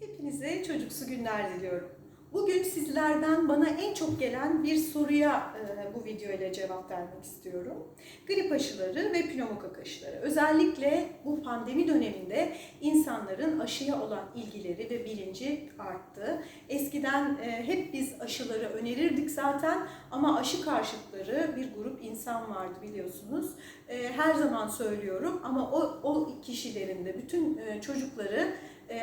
Hepinize çocuksu günler diliyorum. Bugün sizlerden bana en çok gelen bir soruya e, bu video ile cevap vermek istiyorum. Grip aşıları ve pneumokok aşıları. Özellikle bu pandemi döneminde insanların aşıya olan ilgileri ve bilinci arttı. Eskiden e, hep biz aşıları önerirdik zaten ama aşı karşıtları bir grup insan vardı biliyorsunuz. E, her zaman söylüyorum ama o, o kişilerin de bütün e, çocukları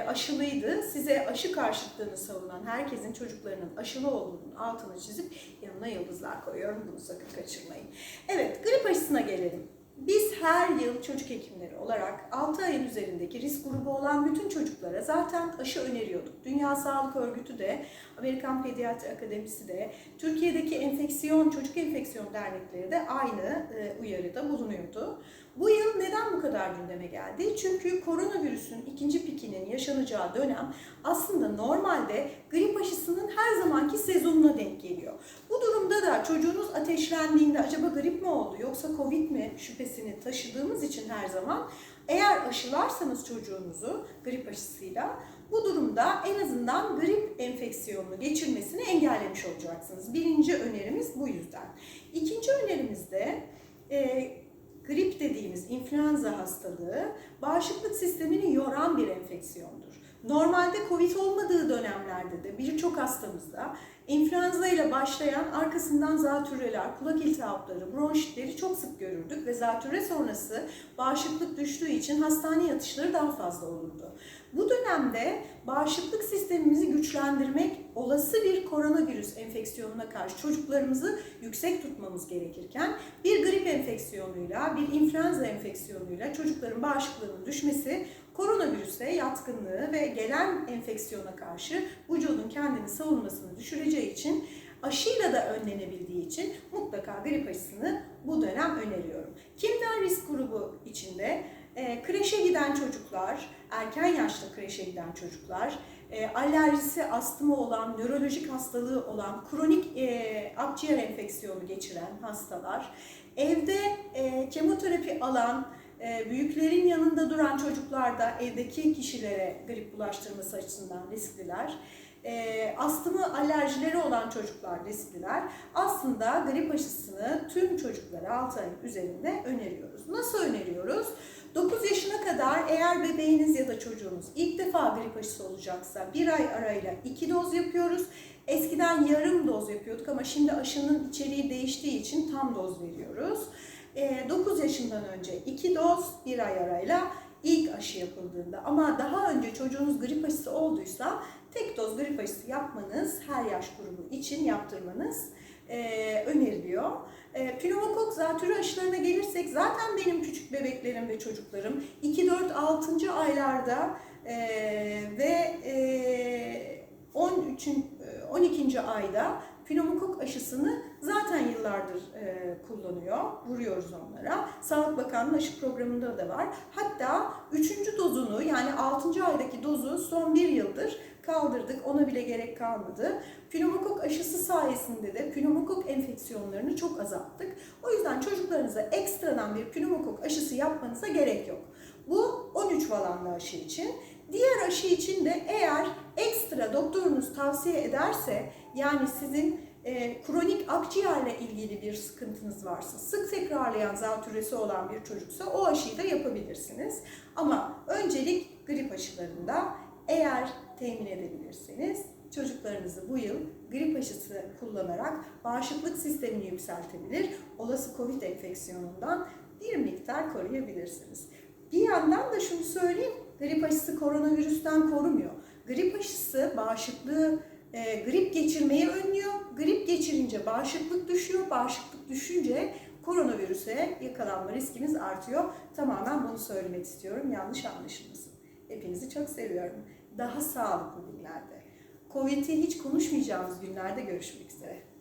aşılıydı. Size aşı karşıtlığını savunan herkesin çocuklarının aşılı olduğunun altını çizip yanına yıldızlar koyuyorum. Bunu sakın kaçırmayın. Evet, grip aşısına gelelim. Biz her yıl çocuk hekimleri olarak 6 ayın üzerindeki risk grubu olan bütün çocuklara zaten aşı öneriyorduk. Dünya Sağlık Örgütü de, Amerikan Pediatri Akademisi de, Türkiye'deki enfeksiyon, çocuk enfeksiyon dernekleri de aynı e, uyarıda bulunuyordu. Bu yıl neden bu kadar gündeme geldi? Çünkü koronavirüsün ikinci pikinin yaşanacağı dönem aslında normalde grip aşısının her zamanki sezonuna denk geliyor. Bu durumda da çocuğunuz ateşlendiğinde acaba grip mi oldu yoksa covid mi şüphesini taşıdığımız için her zaman eğer aşılarsanız çocuğunuzu grip aşısıyla bu durumda en azından grip enfeksiyonunu geçirmesini engellemiş olacaksınız. Birinci önerimiz bu yüzden. İkinci önerimiz de e, grip dediğimiz influenza hastalığı bağışıklık sistemini yoran bir enfeksiyondur. Normalde Covid olmadığı dönemlerde de birçok hastamızda influenza ile başlayan arkasından zatürreler, kulak iltihapları, bronşitleri çok sık görürdük ve zatürre sonrası bağışıklık düştüğü için hastane yatışları daha fazla olurdu. Bu dönemde bağışıklık sistemimizi güçlendirmek, olası bir koronavirüs enfeksiyonuna karşı çocuklarımızı yüksek tutmamız gerekirken bir grip enfeksiyonuyla, bir influenza enfeksiyonuyla çocukların bağışıklığının düşmesi koronavirüse yatkınlığı ve gelen enfeksiyona karşı vücudun kendini savunmasını düşüreceği için aşıyla da önlenebildiği için mutlaka grip aşısını bu dönem öneriyorum. Kimler risk grubu içinde? E, kreşe giden çocuklar, erken yaşta kreşe giden çocuklar, e, alerjisi, astımı olan, nörolojik hastalığı olan, kronik e, akciğer enfeksiyonu geçiren hastalar, evde e, kemoterapi alan, e, büyüklerin yanında duran çocuklar da evdeki kişilere grip bulaştırması açısından riskliler. E, astımı alerjileri olan çocuklar riskliler. Aslında grip aşısını tüm çocuklara 6 ayın üzerinde öneriyoruz. Nasıl öneriyoruz? 9 yaşına kadar eğer bebeğiniz ya da çocuğunuz ilk defa grip aşısı olacaksa bir ay arayla 2 doz yapıyoruz. Eskiden yarım doz yapıyorduk ama şimdi aşının içeriği değiştiği için tam doz veriyoruz. 9 yaşından önce 2 doz bir ay arayla ilk aşı yapıldığında ama daha önce çocuğunuz grip aşısı olduysa tek doz grip aşısı yapmanız her yaş grubu için yaptırmanız e, öneriliyor. E, pneumokok zatürre aşılarına gelirsek zaten benim küçük bebeklerim ve çocuklarım 2-4-6. aylarda e, ve e, 13. 12. ayda pneumokok aşısını zaten yıllardır e, kullanıyor. Vuruyoruz onlara. Sağlık Bakanlığı aşı programında da var. Hatta 3. dozunu yani 6. aydaki dozu son bir yıldır kaldırdık. Ona bile gerek kalmadı. Pneumokok aşısı sayesinde de pneumokok enfeksiyonlarını çok azalttık. O yüzden çocuklarınıza ekstradan bir pneumokok aşısı yapmanıza gerek yok. Bu 13 valanlı aşı için. Diğer aşı için de eğer ekstra doktorunuz tavsiye ederse yani sizin e, kronik akciğerle ilgili bir sıkıntınız varsa, sık tekrarlayan zatürresi olan bir çocuksa o aşıyı da yapabilirsiniz. Ama öncelik grip aşılarında eğer temin edebilirseniz çocuklarınızı bu yıl grip aşısı kullanarak bağışıklık sistemini yükseltebilir, olası COVID enfeksiyonundan bir miktar koruyabilirsiniz. Bir yandan da şunu söyleyeyim, grip aşısı koronavirüsten korumuyor. Grip aşısı bağışıklığı, e, grip geçirmeyi önlüyor. Grip geçirince bağışıklık düşüyor. Bağışıklık düşünce koronavirüse yakalanma riskimiz artıyor. Tamamen bunu söylemek istiyorum. Yanlış anlaşılmasın. Hepinizi çok seviyorum. Daha sağlıklı günlerde. Covid'i hiç konuşmayacağımız günlerde görüşmek üzere.